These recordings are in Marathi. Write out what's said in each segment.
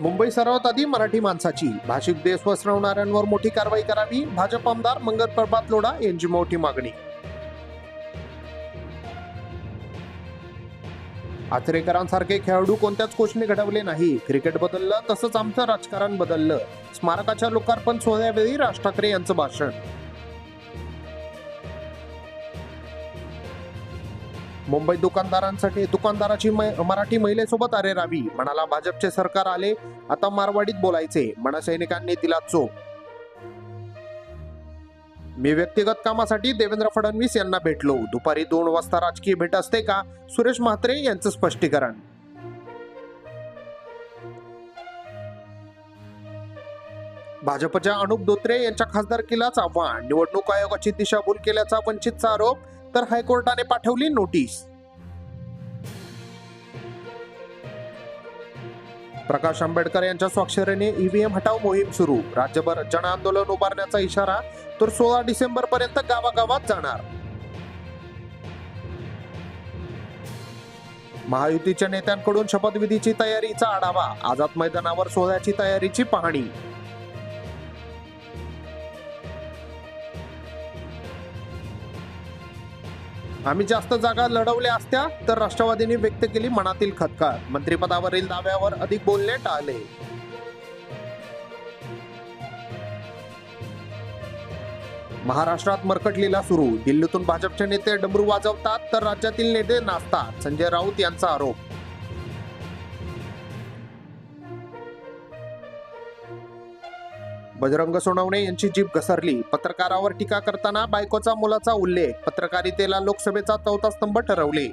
मुंबई सर्वात आधी मराठी माणसाची. भाषिक देश पसरवणाऱ्यांवर मोठी कारवाई करावी भाजप आमदार मंगल प्रभात लोढा यांची मोठी मागणी. आचरेकरांसारखे खेळाडू कोणत्याच कोचने घडवले नाही. क्रिकेट बदललं तसंच आमचं राजकारण बदललं. स्मारकाच्या लोकार्पण सोहळ्यावेळी राज ठाकरे यांचं भाषण. मुंबईत दुकानदारांसाठी दुकानदाराची मराठी महिलेसोबत अरे रावी म्हणाला भाजपचे सरकार आले आता मारवाडीत बोलायचे. म्हणा सैनिकांनी दिला चोप मी व्यक्तिगत कामासाठी देवेंद्र फडणवीस यांना भेटलो. दुपारी दोन वाजता राजकीय भेट असते का? सुरेश म्हात्रे यांचं स्पष्टीकरण. भाजपच्या अनुप धोत्रे यांच्या खासदारकीलाच आव्हान. निवडणूक आयोगाची दिशाभूल केल्याचा वंचितचा आरोप तर हायकोर्टाने पाठवली नोटीस. प्रकाश आंबेडकर यांच्या स्वाक्षरीने ईव्हीएम हटाव मोहीम सुरू. राज्यभर जन आंदोलन उभारण्याचा इशारा तर सोळा डिसेंबर पर्यंत गावागावात जाणार. महायुतीच्या नेत्यांकडून शपथविधीची तयारीचा आढावा आझाद मैदानावर सोहळ्याची तयारीची पाहणी. आम्ही जास्त जागा लढवल्या असत्या तर राष्ट्रवादीने व्यक्त केली मनातील खतकार मंत्रिपदावरील दाव्यावर अधिक बोलणे टाळले. महाराष्ट्रात मरकटलीला सुरू. दिल्लीतून भाजपचे नेते डमरू वाजवतात तर राज्यातील नेते नाचतात. संजय राऊत यांचा आरोप. बजरंग सोनवणे यांची जीभ घसरली. पत्रकारावर टीका करताना बायकोचा मुलाचा उल्लेख. पत्रकारितेला लोकसभेचा चौथा स्तंभ ठरवले.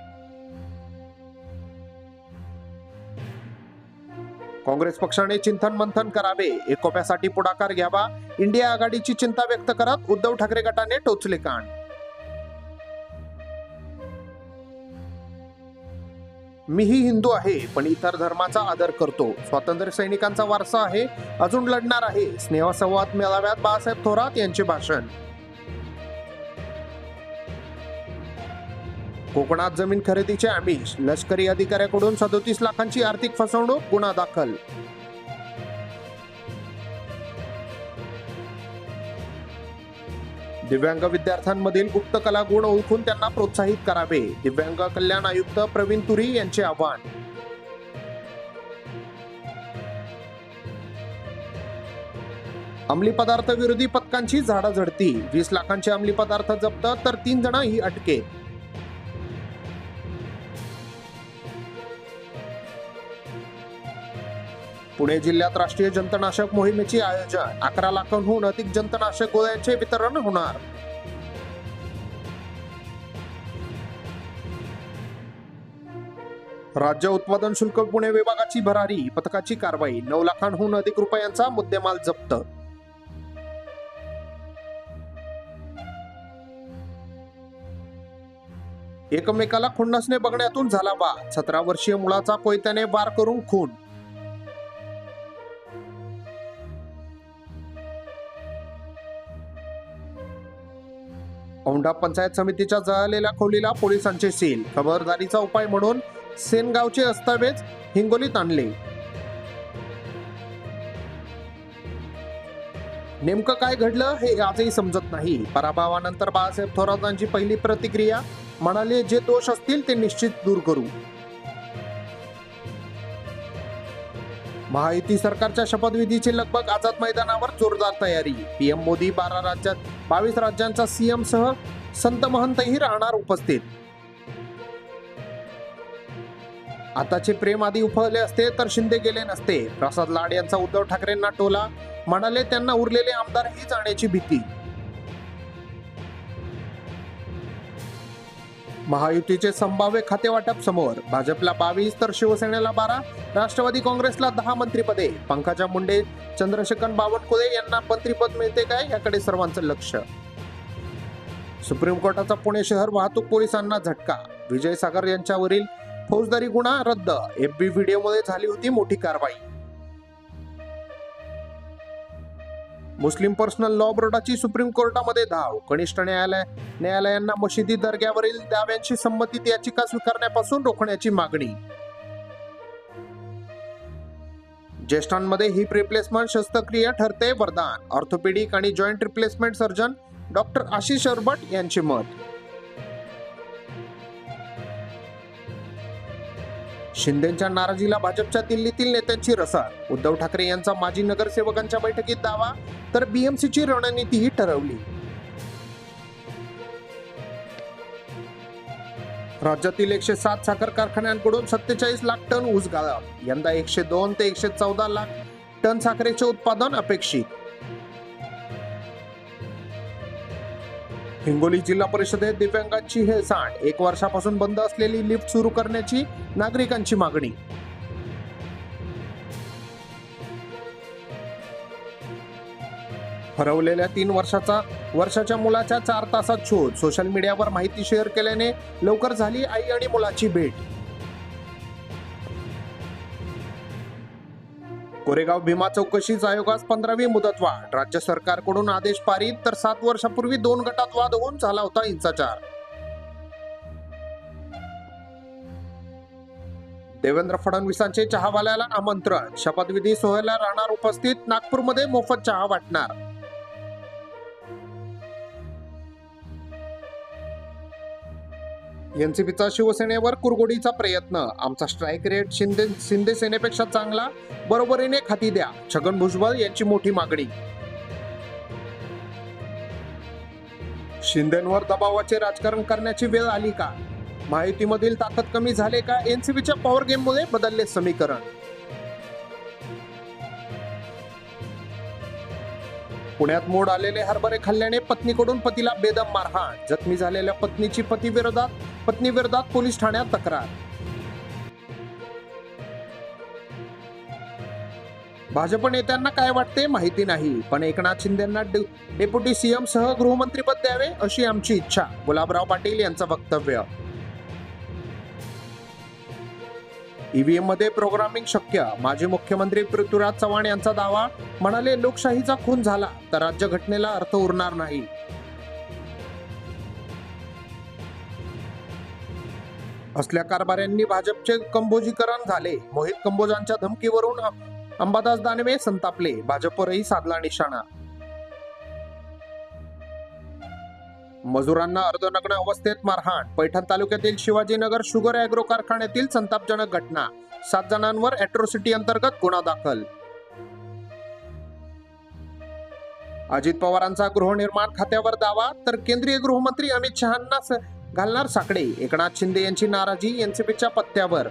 काँग्रेस पक्षाने चिंतन मंथन करावे. एकोप्यासाठी पुढाकार घ्यावा. इंडिया आघाडीची चिंता व्यक्त करत उद्धव ठाकरे गटाने टोचले कान. मीही हिंदू आहे पण इतर धर्माचा आदर करतो. स्वातंत्र्य सैनिकांचा वारसा आहे अजून लढणार आहे. स्नेहसंवाद मेळाव्यात बाळासाहेब थोरात यांचे भाषण. कोकणात जमीन खरेदीचे आमिष. लष्करी अधिकाऱ्याकडून सदोतीस लाखांची आर्थिक फसवणूक गुन्हा दाखल. दिव्यांग विद्यार्थ्यांमधील गुप्त कला गुण ओळखून त्यांना प्रोत्साहित करावे. दिव्यांग कल्याण आयुक्त प्रवीण तुरी यांचे आवाहन. अंमली पदार्थ विरोधी पथकांची झाडाझडती वीस लाखांचे अंमली पदार्थ जप्त तर तीन जण ही अटके पुणे जिल्ह्यात राष्ट्रीय जंतनाशक मोहिमेची आयोजन. अकरा लाखांहून अधिक जंतनाशक गोळ्यांचे वितरण होणार. राज्य उत्पादन शुल्क पुणे विभागाची भरारी. पथकाची कारवाई. नऊ लाखांहून अधिक रुपयांचा मुद्देमाल जप्त. एकमेकाला खुन्नसने बघण्यातून झाला बा सतरा वर्षीय मुलाचा कोयत्याने वार करून खून. औंढा पंचायत समितीच्या जळालेल्या खोलीला पोलिसांचे सील. खबरदारीचा उपाय म्हणून सेनगावचे दस्तावेज हिंगोलीत आणले. नेमकं काय घडलं हे आजही समजत नाही. पराभवानंतर बाळासाहेब थोरातांची पहिली प्रतिक्रिया म्हणाले जे दोष असतील ते निश्चित दूर करू. महायुती सरकारच्या शपथविधीची लगबग आझाद मैदानावर जोरदार तयारी. पीएम मोदी बारा राज्यात बावीस राज्यांचा सीएम सह संत महंतही राहणार उपस्थित. आताचे प्रेम आधी उफळले असते तर शिंदे गेले नसते. प्रसाद लाड यांचा उद्धव ठाकरेंना टोला म्हणाले त्यांना उरलेले आमदार ही जाण्याची भीती. महायुतीचे संभाव्य खातेवाटप समोर. भाजपला बावीस तर शिवसेनेला बारा राष्ट्रवादी काँग्रेसला दहा मंत्रीपदे. पंकजा मुंडे चंद्रशेखर बावनकुळे यांना मंत्रीपद मिळते काय? याकडे सर्वांचं लक्ष. सुप्रीम कोर्टाचा पुणे शहर वाहतूक पोलिसांना झटका. विजय सागर यांच्यावरील फौजदारी गुन्हा रद्द. एफबी व्हिडिओमध्ये झाली होती मोठी कारवाई. मुस्लिम पर्सनल लॉ बोर्डाची सुप्रीम कोर्टामध्ये धाव. कनिष्ठ न्यायालय न्यायालयांना मशिदी दर्ग्यावरील दाव्यांशी संबंधित याचिका स्वीकारण्यापासून रोखण्याची मागणी. ज्येष्ठांमध्ये हिप रिप्लेसमेंट शस्त्रक्रिया ठरते वरदान. ऑर्थोपेडिक आणि joint replacement surgeon doctor Ashish Arbat यांचे मत. शिंदेच्या नाराजीला भाजपच्या दिल्लीतील नेत्यांची रसाळ. उद्धव ठाकरे यांचा माजी नगरसेवकांच्या बैठकीत दावा तर बीएमसीची रणनीतीही ठरवली. राज्यातील एकशे सात साखर कारखान्यांकडून सत्तेचाळीस लाख टन ऊस गाळप. यंदा एकशे दोन ते एकशे चौदा लाख टन साखरेचे उत्पादन अपेक्षित. हिंगोली जिल्हा परिषदेत दिव्यांगांची हेळसांड. एक वर्षापासून बंद असलेली लिफ्ट सुरू करण्याची नागरिकांची मागणी. हरवलेल्या तीन वर्षाचा वर्षाच्या मुलाच्या चार तासात शोध. सोशल मीडियावर माहिती शेअर केल्याने लवकर झाली आई आणि मुलाची भेट. कोरेगाव भीमा चौकशीच आयोगास पंधरावी मुदतवाढ राज्य सरकारकडून आदेश पारित तर सात वर्षापूर्वी दोन गटात वाद होऊन झाला होता हिंसाचार. देवेंद्र फडणवीसांचे चहावाल्याला आमंत्रण. शपथविधी सोहळ्याला राहणार उपस्थित नागपूरमध्ये मोफत चहा वाटणार. एनसीपीचा शिवसेनेवर कुरगोडीचा प्रयत्न. आमचा स्ट्राईक रेट शिंदे शिंदे सेनेपेक्षा चांगला? बरोबरीने खाती द्या. छगन भुजबळ यांची मोठी मागणी. शिंदेवर दबावाचे राजकारण करण्याची वेळ आली का? माहितीमधील ताकद कमी झाले का? एनसीबीच्या पॉवर गेममुळे बदलले समीकरण. पुण्यात मोड आलेले हरभरे खाल्ल्याने पत्नीकडून पतीला बेदम मारहाण. जखमी झालेल्या पत्नीची पती विरोधात पत्नीविरोधात पोलीस ठाण्यात तक्रार. भाजप नेत्यांना काय वाटते माहिती नाही पण एकनाथ शिंदेना डेप्युटी सीएम सह गृहमंत्रीपद द्यावे अशी आमची इच्छा गुलाबराव पाटील यांचं वक्तव्य. ईव्हीएममध्ये प्रोग्रामिंग शक्य माजी मुख्यमंत्री पृथ्वीराज चव्हाण यांचा दावा म्हणाले लोकशाहीचा खून झाला तर राज्यघटनेला अर्थ उरणार नाही. असल्या कारभाऱ्यांनी भाजपचे कंबोजीकरण झाले. मोहित कंबोजांच्या धमकीवरून अंबादास दानवे संतापले. भाजपवरही साधला निशाणा. मजुरांना अर्धनग्न अवस्थेत मारहाण. पैठण तालुक्यातील शिवाजीनगर शुगर अॅग्रो कारखान्यातील संतापजनक घटना. सात जणांवर अॅट्रोसिटी अंतर्गत गुन्हा दाखल. अजित पवारांचा गृहनिर्माण खात्यावर दावा तर केंद्रीय गृहमंत्री अमित शहांना घालणार साकडे. एकनाथ शिंदे यांची नाराजी एनसीपीच्या पत्त्यावर.